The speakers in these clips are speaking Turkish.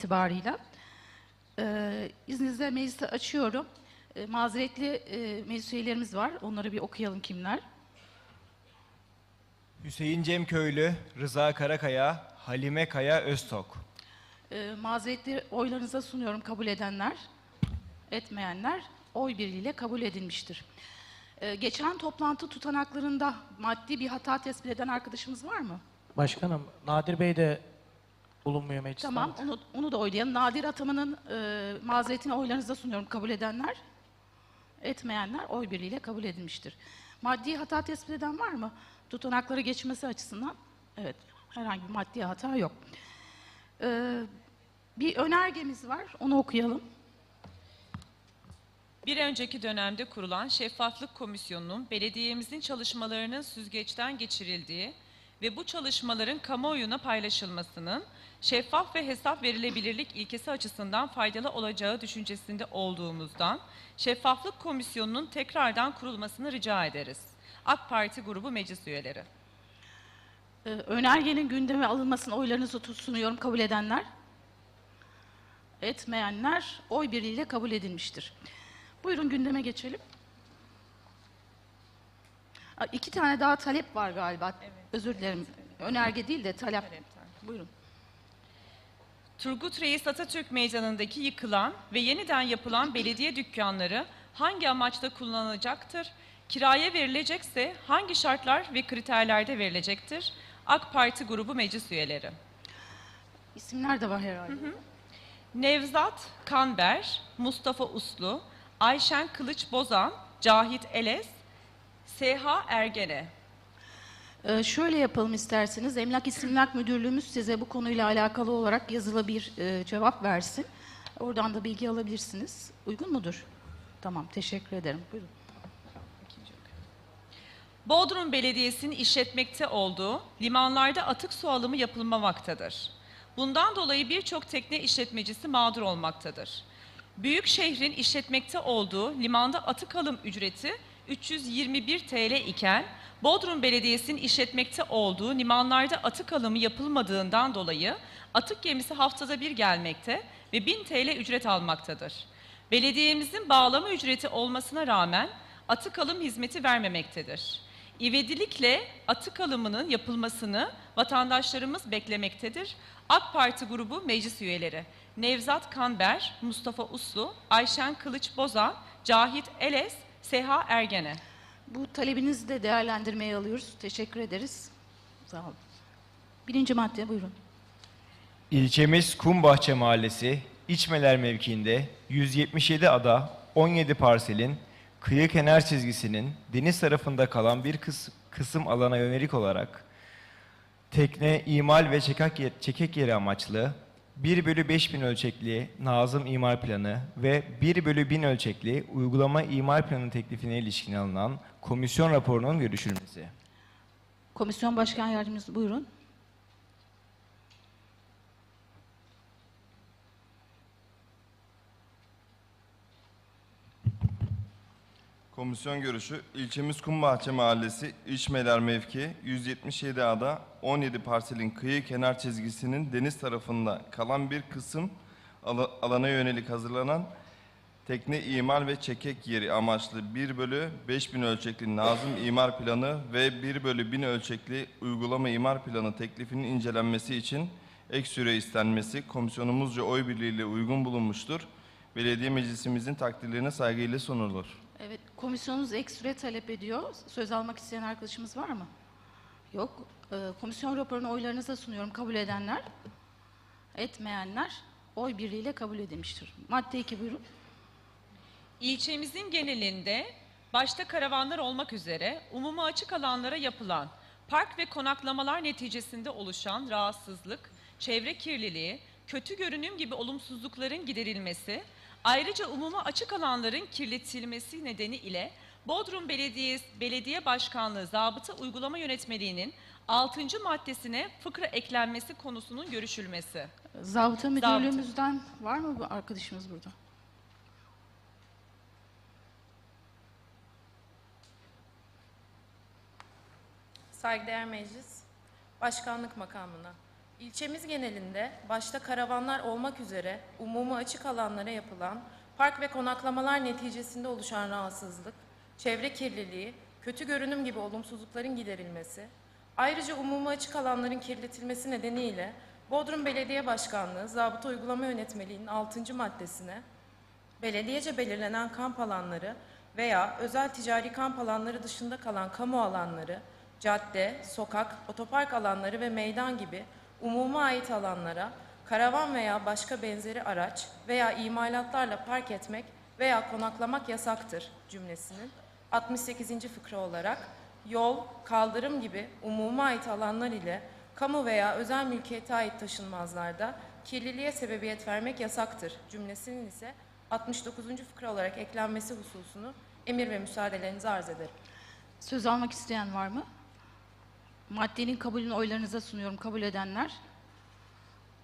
itibarıyla. Ee, izninizle meclisi açıyorum. Ee, mazeretli e, meclis üyelerimiz var. Onları bir okuyalım kimler. Hüseyin Cemköylü, Rıza Karakaya, Halime Kaya Öztok. Ee, mazeretli oylarınıza sunuyorum kabul edenler, etmeyenler oy birliğiyle kabul edilmiştir. Ee, geçen toplantı tutanaklarında maddi bir hata tespit eden arkadaşımız var mı? Başkanım, Nadir Bey de bulunmuyor mecliste. Tamam, onu, onu da oylayalım. Nadir Ataman'ın e, mazeretini oylarınıza sunuyorum kabul edenler. Etmeyenler oy birliğiyle kabul edilmiştir. Maddi hata tespit eden var mı? Tutanakları geçmesi açısından. Evet, herhangi bir maddi hata yok. Ee, bir önergemiz var, onu okuyalım. Bir önceki dönemde kurulan Şeffaflık Komisyonu'nun belediyemizin çalışmalarının süzgeçten geçirildiği ve bu çalışmaların kamuoyuna paylaşılmasının şeffaf ve hesap verilebilirlik ilkesi açısından faydalı olacağı düşüncesinde olduğumuzdan Şeffaflık Komisyonu'nun tekrardan kurulmasını rica ederiz. AK Parti grubu meclis üyeleri. Ee, önergenin gündeme alınmasını oylarınızı sunuyorum kabul edenler. Etmeyenler oy birliğiyle kabul edilmiştir. Buyurun gündeme geçelim. İki tane daha talep var galiba. Özür dilerim. Önerge değil de talep. Buyurun. Turgut Reis Atatürk Meydanı'ndaki yıkılan ve yeniden yapılan belediye dükkanları hangi amaçla kullanılacaktır? Kiraya verilecekse hangi şartlar ve kriterlerde verilecektir? AK Parti grubu meclis üyeleri. İsimler de var herhalde. Nevzat Kanber, Mustafa Uslu, Ayşen Kılıç Bozan, Cahit Eles, Seha Ergene. Ee, şöyle yapalım isterseniz. Emlak İstimlak Müdürlüğümüz size bu konuyla alakalı olarak yazılı bir e, cevap versin. Oradan da bilgi alabilirsiniz. Uygun mudur? Tamam, teşekkür ederim. Buyurun. Bodrum Belediyesi'nin işletmekte olduğu limanlarda atık su alımı yapılmamaktadır. Bundan dolayı birçok tekne işletmecisi mağdur olmaktadır. Büyük şehrin işletmekte olduğu limanda atık alım ücreti 321 TL iken Bodrum Belediyesi'nin işletmekte olduğu limanlarda atık alımı yapılmadığından dolayı atık gemisi haftada bir gelmekte ve 1000 TL ücret almaktadır. Belediyemizin bağlama ücreti olmasına rağmen atık alım hizmeti vermemektedir. İvedilikle atık alımının yapılmasını vatandaşlarımız beklemektedir. AK Parti grubu meclis üyeleri Nevzat Kanber, Mustafa Uslu, Ayşen Kılıç Bozan, Cahit Eles, Seha Ergene. Bu talebinizi de değerlendirmeye alıyoruz. Teşekkür ederiz. Sağ olun. Birinci madde buyurun. İlçemiz Kumbahçe Mahallesi, İçmeler mevkiinde 177 ada, 17 parselin kıyı kenar çizgisinin deniz tarafında kalan bir kıs- kısım alana yönelik olarak tekne, imal ve çekak ye- çekek yeri amaçlı 1 bölü 5000 ölçekli Nazım İmar Planı ve 1 bölü 1000 ölçekli Uygulama İmar Planı teklifine ilişkin alınan komisyon raporunun görüşülmesi. Komisyon Başkan Yardımcısı buyurun. Komisyon görüşü, ilçemiz Kumbahçe Mahallesi, İçmeler mevki, 177 ada, 17 parselin kıyı kenar çizgisinin deniz tarafında kalan bir kısım ala- alana yönelik hazırlanan tekne imar ve çekek yeri amaçlı 1 bölü 5000 ölçekli Nazım İmar Planı ve 1 bölü 1000 ölçekli Uygulama İmar Planı teklifinin incelenmesi için ek süre istenmesi komisyonumuzca oy birliğiyle uygun bulunmuştur. Belediye meclisimizin takdirlerine saygıyla sunulur. Evet, komisyonunuz ek süre talep ediyor. Söz almak isteyen arkadaşımız var mı? Yok. Ee, komisyon raporunu oylarınıza sunuyorum. Kabul edenler, etmeyenler oy birliğiyle kabul edilmiştir. Madde 2 buyurun. İlçemizin genelinde başta karavanlar olmak üzere umuma açık alanlara yapılan park ve konaklamalar neticesinde oluşan rahatsızlık, çevre kirliliği, kötü görünüm gibi olumsuzlukların giderilmesi, ayrıca umuma açık alanların kirletilmesi nedeniyle Bodrum Belediyesi, Belediye Başkanlığı Zabıta Uygulama Yönetmeliği'nin 6. maddesine fıkra eklenmesi konusunun görüşülmesi. Zabıta müdürlüğümüzden var mı bu arkadaşımız burada? Saygıdeğer Meclis, Başkanlık makamına İlçemiz genelinde başta karavanlar olmak üzere umuma açık alanlara yapılan park ve konaklamalar neticesinde oluşan rahatsızlık, çevre kirliliği, kötü görünüm gibi olumsuzlukların giderilmesi, ayrıca umuma açık alanların kirletilmesi nedeniyle Bodrum Belediye Başkanlığı Zabıta Uygulama Yönetmeliği'nin 6. maddesine belediyece belirlenen kamp alanları veya özel ticari kamp alanları dışında kalan kamu alanları, cadde, sokak, otopark alanları ve meydan gibi umuma ait alanlara karavan veya başka benzeri araç veya imalatlarla park etmek veya konaklamak yasaktır cümlesinin 68. fıkra olarak yol, kaldırım gibi umuma ait alanlar ile kamu veya özel mülkiyete ait taşınmazlarda kirliliğe sebebiyet vermek yasaktır cümlesinin ise 69. fıkra olarak eklenmesi hususunu emir ve müsaadelerinizi arz ederim. Söz almak isteyen var mı? Maddenin kabulünü oylarınıza sunuyorum. Kabul edenler,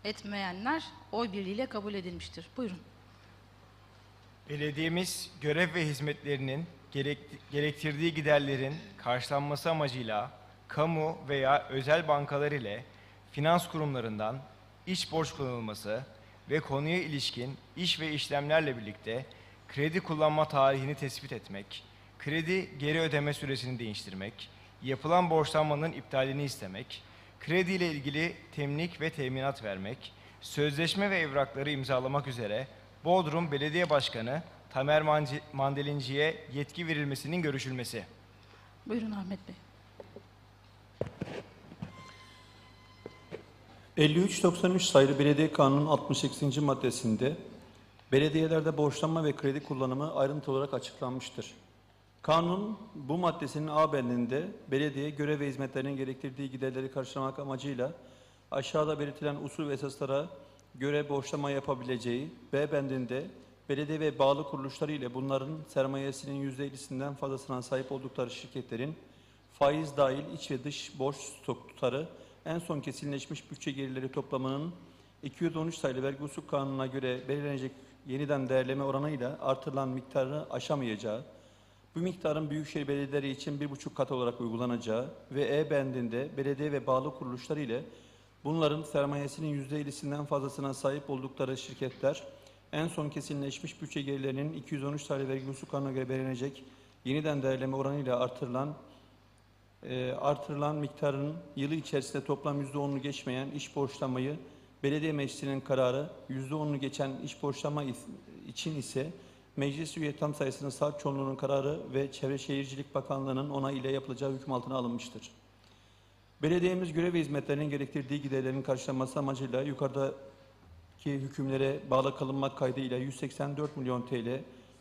etmeyenler oy birliğiyle kabul edilmiştir. Buyurun. Belediyemiz görev ve hizmetlerinin gerek- gerektirdiği giderlerin karşılanması amacıyla kamu veya özel bankalar ile finans kurumlarından iç borç kullanılması ve konuya ilişkin iş ve işlemlerle birlikte kredi kullanma tarihini tespit etmek, kredi geri ödeme süresini değiştirmek, yapılan borçlanmanın iptalini istemek, kredi ile ilgili temlik ve teminat vermek, sözleşme ve evrakları imzalamak üzere Bodrum Belediye Başkanı Tamer Mandelinci'ye yetki verilmesinin görüşülmesi. Buyurun Ahmet Bey. 5393 sayılı Belediye Kanunu'nun 68. maddesinde belediyelerde borçlanma ve kredi kullanımı ayrıntı olarak açıklanmıştır. Kanun bu maddesinin A bendinde belediye görev ve hizmetlerinin gerektirdiği giderleri karşılamak amacıyla aşağıda belirtilen usul ve esaslara göre borçlama yapabileceği, B bendinde belediye ve bağlı kuruluşları ile bunların sermayesinin %50'sinden fazlasına sahip oldukları şirketlerin faiz dahil iç ve dış borç stok tutarı en son kesinleşmiş bütçe gelirleri toplamının 213 sayılı vergi usul kanununa göre belirlenecek yeniden değerleme oranıyla artırılan miktarını aşamayacağı, bu miktarın büyükşehir belediyeleri için bir buçuk kat olarak uygulanacağı ve E bendinde belediye ve bağlı kuruluşları ile bunların sermayesinin yüzde 50'sinden fazlasına sahip oldukları şirketler en son kesinleşmiş bütçe gelirlerinin 213 sayılı vergi usul kanununa göre belirlenecek yeniden değerleme oranıyla artırılan e, artırılan miktarın yılı içerisinde toplam %10'unu geçmeyen iş borçlanmayı belediye meclisinin kararı %10'unu geçen iş borçlanma için ise meclis üye tam sayısının sağ çoğunluğunun kararı ve Çevre Şehircilik Bakanlığı'nın onay ile yapılacağı hüküm altına alınmıştır. Belediyemiz görev ve hizmetlerinin gerektirdiği giderlerin karşılanması amacıyla yukarıdaki hükümlere bağlı kalınmak kaydıyla 184 milyon TL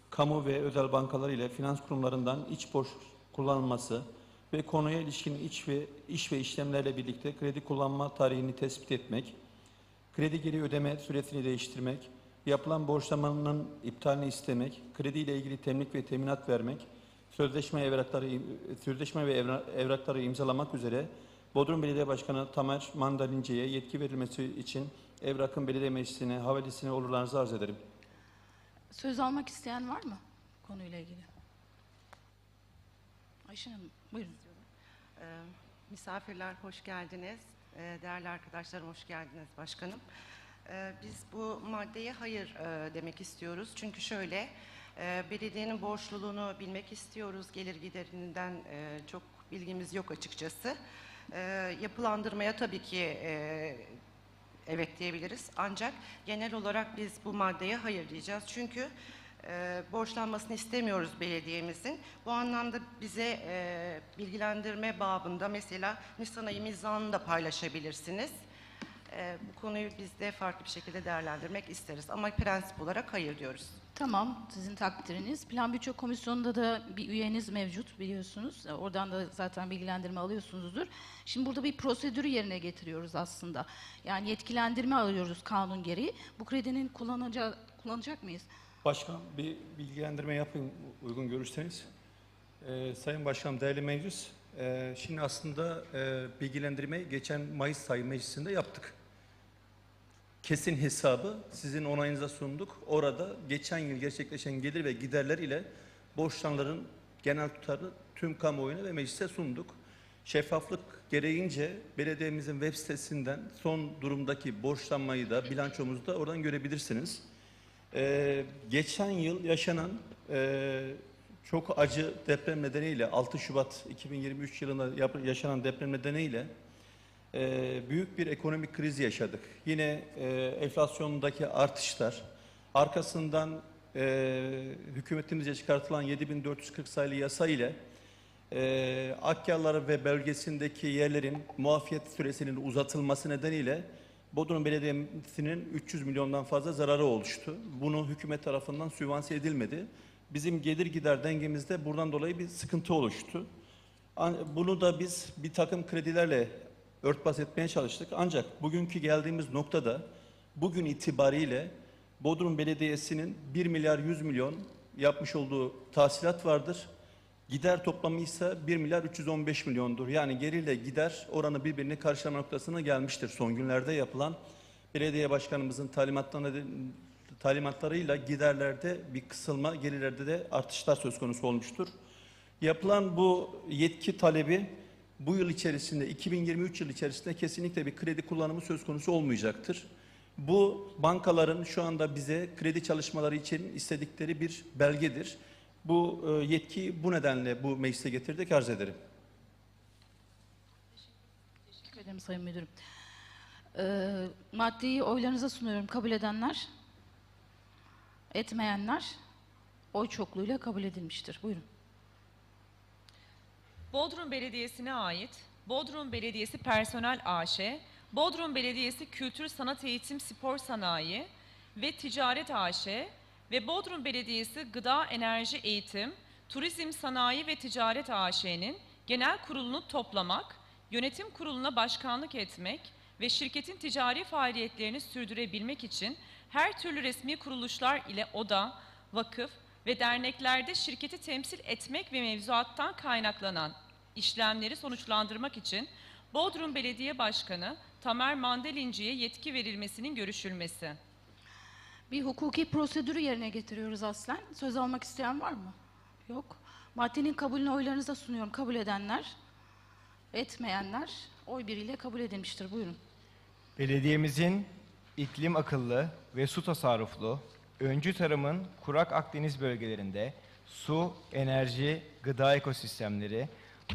kamu ve özel bankalar ile finans kurumlarından iç borç kullanılması ve konuya ilişkin iç ve iş ve işlemlerle birlikte kredi kullanma tarihini tespit etmek, kredi geri ödeme süresini değiştirmek, yapılan borçlamanın iptalini istemek, kredi ile ilgili temlik ve teminat vermek, sözleşme evrakları sözleşme ve evra- evrakları imzalamak üzere Bodrum Belediye Başkanı Tamer Mandalince'ye yetki verilmesi için evrakın belediye meclisine havalesine olurlarınızı arz ederim. Söz almak isteyen var mı konuyla ilgili? Ayşe Hanım, buyurun. Ee, Misafirler hoş geldiniz. Ee, Değerli arkadaşlarım hoş geldiniz başkanım. Ee, Biz bu maddeye hayır e, demek istiyoruz. Çünkü şöyle, e, belediyenin borçluluğunu bilmek istiyoruz. Gelir giderinden e, çok bilgimiz yok açıkçası. Yapılandırmaya tabii ki evet diyebiliriz. Ancak genel olarak biz bu maddeye hayır diyeceğiz. Çünkü borçlanmasını istemiyoruz belediyemizin. Bu anlamda bize bilgilendirme babında mesela Nisan ayı mizanını da paylaşabilirsiniz. E, bu konuyu biz de farklı bir şekilde değerlendirmek isteriz. Ama prensip olarak hayır diyoruz. Tamam, sizin takdiriniz. Plan Bütçe Komisyonu'nda da bir üyeniz mevcut biliyorsunuz. E, Oradan da zaten bilgilendirme alıyorsunuzdur. Şimdi burada bir prosedürü yerine getiriyoruz aslında. Yani yetkilendirme alıyoruz kanun gereği. Bu kredinin kullanacağı, kullanacak mıyız? Başkan bir bilgilendirme yapın uygun görürseniz. Ee, Sayın Başkanım, değerli meclis, e, şimdi aslında e, bilgilendirmeyi geçen Mayıs ayı meclisinde yaptık. Kesin hesabı sizin onayınıza sunduk. Orada geçen yıl gerçekleşen gelir ve giderler ile borçlanların genel tutarı tüm kamuoyuna ve meclise sunduk. Şeffaflık gereğince belediyemizin web sitesinden son durumdaki borçlanmayı da bilançomuzu da oradan görebilirsiniz. Ee, geçen yıl yaşanan e, çok acı deprem nedeniyle 6 Şubat 2023 yılında yaşanan deprem nedeniyle e, büyük bir ekonomik kriz yaşadık. Yine e, enflasyondaki artışlar, arkasından e, hükümetimizce çıkartılan 7440 sayılı yasa ile e, Akyarlar ve bölgesindeki yerlerin muafiyet süresinin uzatılması nedeniyle Bodrum Belediyesi'nin 300 milyondan fazla zararı oluştu. Bunu hükümet tarafından sübvanse edilmedi. Bizim gelir gider dengemizde buradan dolayı bir sıkıntı oluştu. Bunu da biz bir takım kredilerle örtbas etmeye çalıştık. Ancak bugünkü geldiğimiz noktada bugün itibariyle Bodrum Belediyesi'nin 1 milyar 100 milyon yapmış olduğu tahsilat vardır. Gider toplamı ise 1 milyar 315 milyondur. Yani geriyle gider oranı birbirini karşılama noktasına gelmiştir. Son günlerde yapılan belediye başkanımızın talimatlarıyla giderlerde bir kısılma, gelirlerde de artışlar söz konusu olmuştur. Yapılan bu yetki talebi bu yıl içerisinde 2023 yıl içerisinde kesinlikle bir kredi kullanımı söz konusu olmayacaktır. Bu bankaların şu anda bize kredi çalışmaları için istedikleri bir belgedir. Bu e, yetkiyi bu nedenle bu meclise getirdik arz ederim. Teşekkür ederim Sayın Müdürüm. Ee, maddeyi oylarınıza sunuyorum. Kabul edenler, etmeyenler oy çokluğuyla kabul edilmiştir. Buyurun. Bodrum Belediyesi'ne ait Bodrum Belediyesi Personel AŞ, Bodrum Belediyesi Kültür Sanat Eğitim Spor Sanayi ve Ticaret AŞ ve Bodrum Belediyesi Gıda Enerji Eğitim, Turizm Sanayi ve Ticaret AŞ'nin genel kurulunu toplamak, yönetim kuruluna başkanlık etmek ve şirketin ticari faaliyetlerini sürdürebilmek için her türlü resmi kuruluşlar ile oda, vakıf ve derneklerde şirketi temsil etmek ve mevzuattan kaynaklanan işlemleri sonuçlandırmak için Bodrum Belediye Başkanı Tamer Mandelinci'ye yetki verilmesinin görüşülmesi. Bir hukuki prosedürü yerine getiriyoruz aslen. Söz almak isteyen var mı? Yok. Maddenin kabulünü oylarınıza sunuyorum. Kabul edenler, etmeyenler oy birliğiyle kabul edilmiştir. Buyurun. Belediyemizin iklim akıllı ve su tasarruflu, öncü tarımın kurak Akdeniz bölgelerinde su, enerji, gıda ekosistemleri,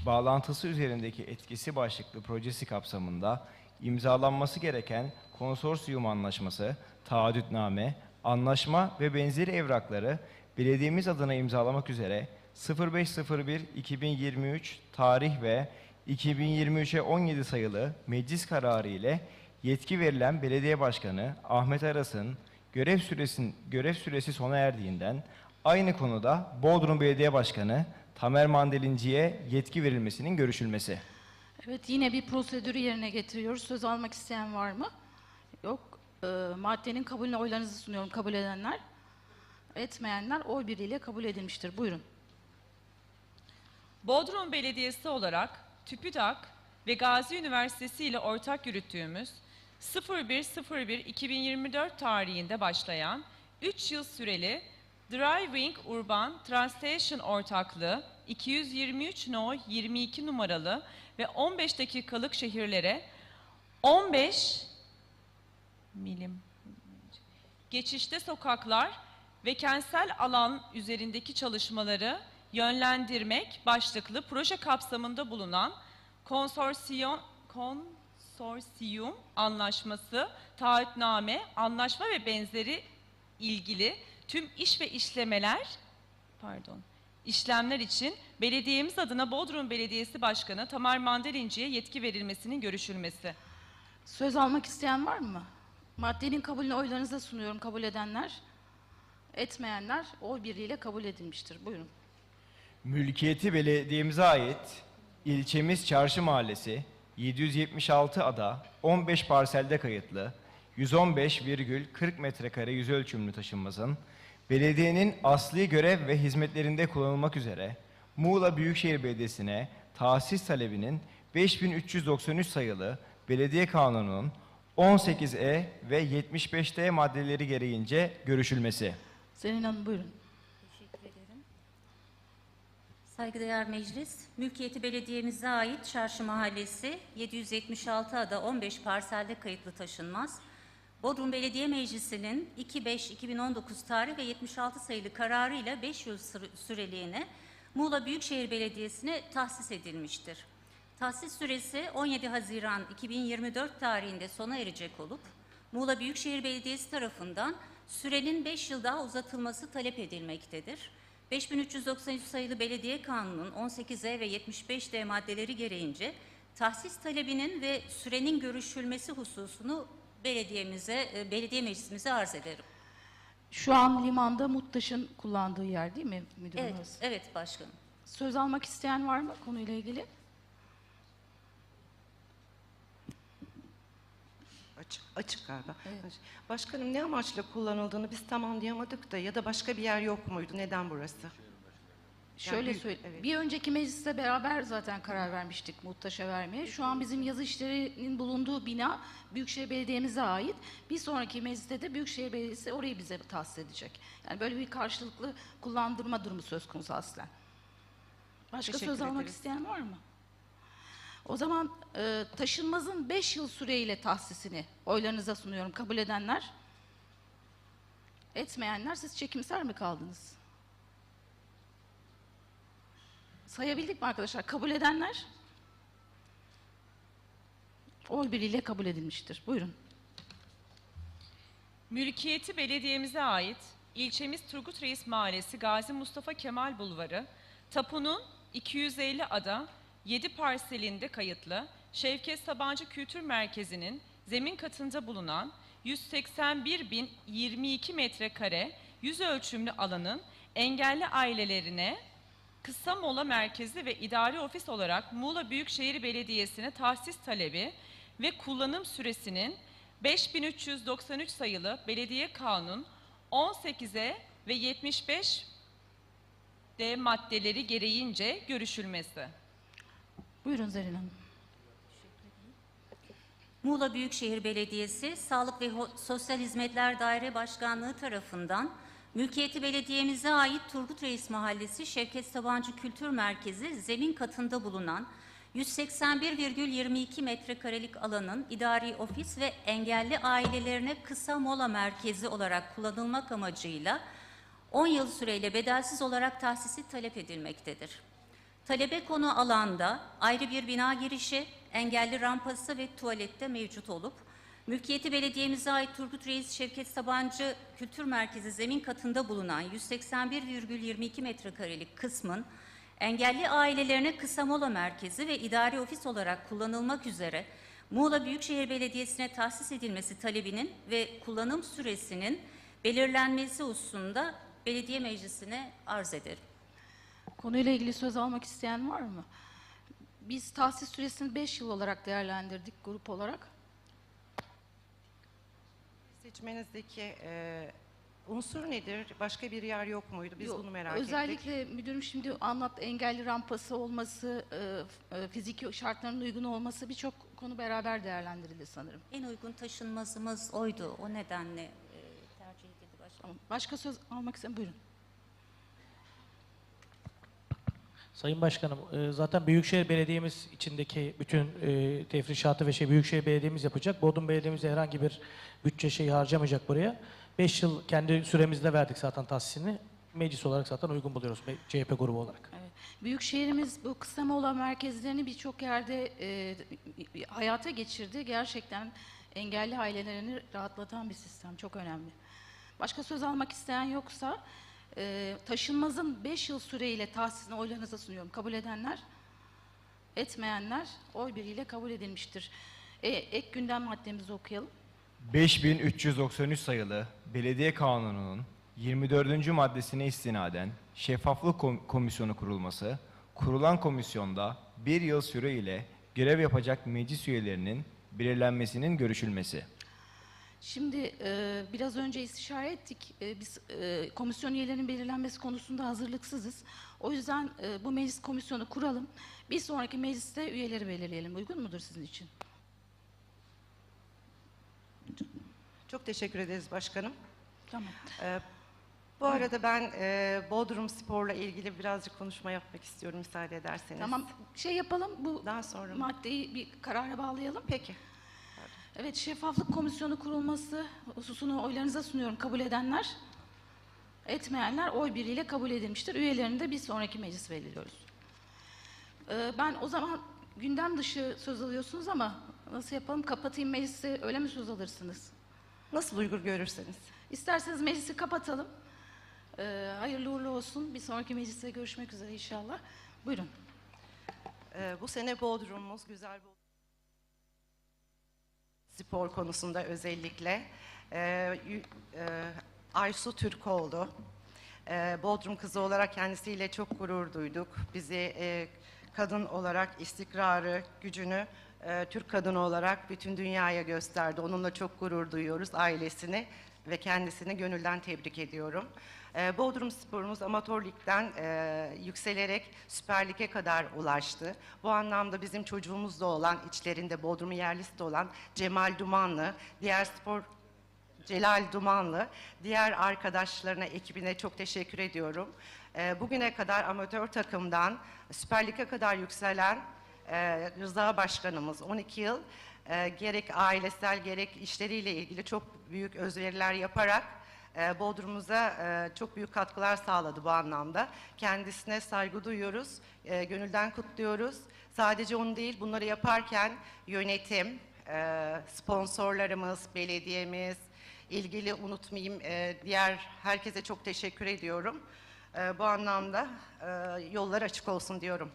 bağlantısı üzerindeki etkisi başlıklı projesi kapsamında imzalanması gereken konsorsiyum anlaşması, taahhütname, anlaşma ve benzeri evrakları belediyemiz adına imzalamak üzere 0501-2023 tarih ve 2023'e 17 sayılı meclis kararı ile yetki verilen belediye başkanı Ahmet Aras'ın görev süresin görev süresi sona erdiğinden aynı konuda Bodrum Belediye Başkanı Tamer Mandelinci'ye yetki verilmesinin görüşülmesi. Evet yine bir prosedürü yerine getiriyoruz. Söz almak isteyen var mı? Yok. Ee, maddenin kabulüne oylarınızı sunuyorum. Kabul edenler, etmeyenler oy birliğiyle kabul edilmiştir. Buyurun. Bodrum Belediyesi olarak TÜPÜDAK ve Gazi Üniversitesi ile ortak yürüttüğümüz 01.01.2024 tarihinde başlayan 3 yıl süreli Driving Urban Translation ortaklığı 223 No 22 numaralı ve 15 dakikalık şehirlere 15 milim geçişte sokaklar ve kentsel alan üzerindeki çalışmaları yönlendirmek başlıklı proje kapsamında bulunan konsorsiyon konsorsiyum anlaşması, taahhütname, anlaşma ve benzeri ilgili tüm iş ve işlemeler pardon işlemler için belediyemiz adına Bodrum Belediyesi Başkanı Tamer Mandelinci'ye yetki verilmesinin görüşülmesi. Söz almak isteyen var mı? Maddenin kabulünü oylarınıza sunuyorum. Kabul edenler, etmeyenler oy birliğiyle kabul edilmiştir. Buyurun. Mülkiyeti belediyemize ait ilçemiz Çarşı Mahallesi 776 ada 15 parselde kayıtlı 115,40 metrekare yüz ölçümlü taşınmazın belediyenin asli görev ve hizmetlerinde kullanılmak üzere Muğla Büyükşehir Belediyesi'ne tahsis talebinin 5393 sayılı Belediye Kanunu'nun 18E ve 75D maddeleri gereğince görüşülmesi. Senin Hanım buyurun. Saygıdeğer Meclis, mülkiyeti belediyemize ait Çarşı Mahallesi 776 ada 15 parselde kayıtlı taşınmaz. Bodrum Belediye Meclisi'nin 2-5-2019 tarih ve 76 sayılı kararıyla 5 yıl süre- süreliğine Muğla Büyükşehir Belediyesi'ne tahsis edilmiştir. Tahsis süresi 17 Haziran 2024 tarihinde sona erecek olup Muğla Büyükşehir Belediyesi tarafından sürenin 5 yıl daha uzatılması talep edilmektedir. 5393 sayılı Belediye Kanunu'nun 18E ve 75D maddeleri gereğince tahsis talebinin ve sürenin görüşülmesi hususunu belediyemize, e, belediye meclisimize arz ederim. Şu an limanda Muttaş'ın kullandığı yer değil mi müdürüm? Evet, orası? evet başkanım. Söz almak isteyen var mı konuyla ilgili? Açık, açık galiba. Açık. Başkanım ne amaçla kullanıldığını biz tam anlayamadık da ya da başka bir yer yok muydu? Neden burası? Şöyle büyük- söyleyeyim. evet. Bir önceki mecliste beraber zaten karar vermiştik Muttaş'a vermeye. Şu an bizim yazı işlerinin bulunduğu bina Büyükşehir Belediye'mize ait. Bir sonraki mecliste de Büyükşehir Belediyesi orayı bize tahsis edecek. Yani böyle bir karşılıklı kullandırma durumu söz konusu aslen. Başka Teşekkür söz almak ederiz. isteyen var mı? O zaman e, taşınmazın 5 yıl süreyle tahsisini oylarınıza sunuyorum. Kabul edenler, etmeyenler siz çekimser mi kaldınız? Sayabildik mi arkadaşlar? Kabul edenler oy birliğiyle kabul edilmiştir. Buyurun. Mülkiyeti belediyemize ait ilçemiz Turgut Reis Mahallesi Gazi Mustafa Kemal Bulvarı, tapunun 250 ada 7 parselinde kayıtlı Şevket Sabancı Kültür Merkezi'nin zemin katında bulunan 181.022 metrekare yüz ölçümlü alanın engelli ailelerine kısa mola merkezi ve idari ofis olarak Muğla Büyükşehir Belediyesi'ne tahsis talebi ve kullanım süresinin 5393 sayılı Belediye Kanun 18'e ve 75 D maddeleri gereğince görüşülmesi. Buyurun Zerrin Hanım. Muğla Büyükşehir Belediyesi Sağlık ve Sosyal Hizmetler Daire Başkanlığı tarafından mülkiyeti belediyemize ait Turgut Reis Mahallesi Şevket Sabancı Kültür Merkezi zemin katında bulunan 181,22 metrekarelik alanın idari ofis ve engelli ailelerine kısa mola merkezi olarak kullanılmak amacıyla 10 yıl süreyle bedelsiz olarak tahsisi talep edilmektedir. Talebe konu alanda ayrı bir bina girişi, engelli rampası ve tuvalette mevcut olup, mülkiyeti belediyemize ait Turgut Reis Şevket Sabancı Kültür Merkezi zemin katında bulunan 181,22 metrekarelik kısmın engelli ailelerine kısa mola merkezi ve idari ofis olarak kullanılmak üzere Muğla Büyükşehir Belediyesi'ne tahsis edilmesi talebinin ve kullanım süresinin belirlenmesi hususunda belediye meclisine arz ederim. Konuyla ilgili söz almak isteyen var mı? Biz tahsis süresini 5 yıl olarak değerlendirdik grup olarak. Seçmenizdeki e, unsur nedir? Başka bir yer yok muydu? Biz Yok, bunu merak ettik. Özellikle müdürüm şimdi anlattı engelli rampası olması, e, e, fiziki şartların uygun olması birçok konu beraber değerlendirildi sanırım. En uygun taşınmazımız oydu. O nedenle e, tercih edildi başkanım. Tamam. Başka söz almak isteyen buyurun. Sayın Başkanım, e, zaten Büyükşehir Belediye'miz içindeki bütün e, tefrişatı ve şey Büyükşehir Belediye'miz yapacak. Bodrum Belediye'miz herhangi bir bütçe şeyi harcamayacak buraya. 5 yıl kendi süremizde verdik zaten tahsisini. Meclis olarak zaten uygun buluyoruz CHP grubu olarak. Evet. Büyükşehirimiz bu kısa mola merkezlerini birçok yerde e, hayata geçirdi. Gerçekten engelli ailelerini rahatlatan bir sistem. Çok önemli. Başka söz almak isteyen yoksa e, taşınmazın 5 yıl süreyle tahsisini oylarınıza sunuyorum. Kabul edenler, etmeyenler oy birliğiyle kabul edilmiştir. E, ek gündem maddemizi okuyalım. 5393 sayılı Belediye Kanunu'nun 24. maddesine istinaden şeffaflık Kom- komisyonu kurulması, kurulan komisyonda bir yıl süre ile görev yapacak meclis üyelerinin belirlenmesinin görüşülmesi. Şimdi e, biraz önce istişare ettik. E, biz e, komisyon üyelerinin belirlenmesi konusunda hazırlıksızız. O yüzden e, bu meclis komisyonu kuralım. Bir sonraki mecliste üyeleri belirleyelim. Uygun mudur sizin için? Çok teşekkür ederiz başkanım. Tamam. Ee, Bu arada ben e, Bodrum Spor'la ilgili birazcık konuşma yapmak istiyorum müsaade ederseniz. Tamam şey yapalım bu Daha sonra mı? maddeyi bir karara bağlayalım. Peki. Evet şeffaflık komisyonu kurulması hususunu oylarınıza sunuyorum. Kabul edenler, etmeyenler oy birliğiyle kabul edilmiştir. Üyelerini de bir sonraki meclis belirliyoruz. Ee, ben o zaman gündem dışı söz alıyorsunuz ama nasıl yapalım? Kapatayım meclisi öyle mi söz alırsınız? Nasıl uygur görürseniz. İsterseniz meclisi kapatalım. Ee, hayırlı uğurlu olsun. Bir sonraki mecliste görüşmek üzere inşallah. Buyurun. Ee, bu sene Bodrum'umuz güzel Bodrum. Spor konusunda özellikle. Y- e, Aysu Türkoğlu. Ee, Bodrum kızı olarak kendisiyle çok gurur duyduk. Bizi e, kadın olarak istikrarı, gücünü e, Türk kadını olarak bütün dünyaya gösterdi. Onunla çok gurur duyuyoruz ailesini ve kendisini gönülden tebrik ediyorum. Ee, Bodrum sporumuz amatör ligden e, yükselerek Süper Lig'e kadar ulaştı. Bu anlamda bizim çocuğumuz da olan, içlerinde Bodrum'un yerlisi de olan Cemal Dumanlı, diğer spor Celal Dumanlı, diğer arkadaşlarına, ekibine çok teşekkür ediyorum. Ee, bugüne kadar amatör takımdan Süper Lig'e kadar yükselen e, Rıza Başkanımız 12 yıl e, gerek ailesel gerek işleriyle ilgili çok büyük özveriler yaparak e, Bodrum'umuza e, çok büyük katkılar sağladı bu anlamda. Kendisine saygı duyuyoruz, e, gönülden kutluyoruz. Sadece onu değil, bunları yaparken yönetim, e, sponsorlarımız, belediyemiz, ilgili unutmayayım e, diğer herkese çok teşekkür ediyorum. E, bu anlamda e, yollar açık olsun diyorum.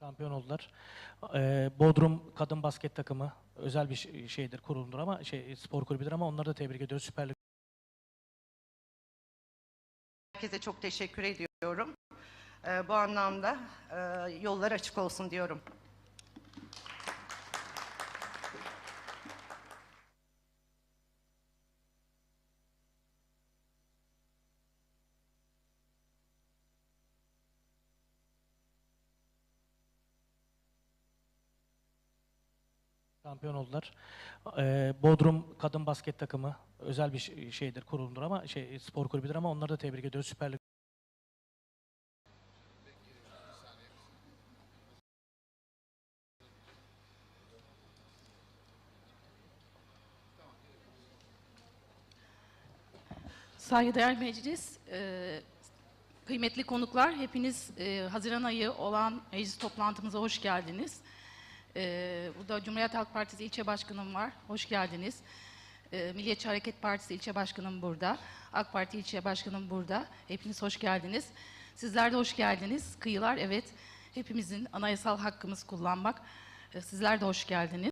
Şampiyon oldular. Ee, Bodrum kadın basket takımı özel bir şey- şeydir, kurulumdur ama şey spor kulübüdür ama onları da tebrik ediyoruz. Süper Lig Herkese çok teşekkür ediyorum. E, bu anlamda e, yollar açık olsun diyorum. Şampiyon oldular. Ee, Bodrum kadın basket takımı özel bir şey- şeydir, kurulumdur ama şey spor kulübüdür ama onları da tebrik ediyoruz. Süper Lig Saygıdeğer meclis, e, kıymetli konuklar, hepiniz e, Haziran ayı olan meclis toplantımıza hoş geldiniz. E, burada Cumhuriyet Halk Partisi ilçe başkanım var, hoş geldiniz. E, Milliyetçi Hareket Partisi ilçe başkanım burada, AK Parti ilçe başkanım burada. Hepiniz hoş geldiniz. Sizler de hoş geldiniz. Kıyılar evet, hepimizin anayasal hakkımız kullanmak. E, sizler de hoş geldiniz.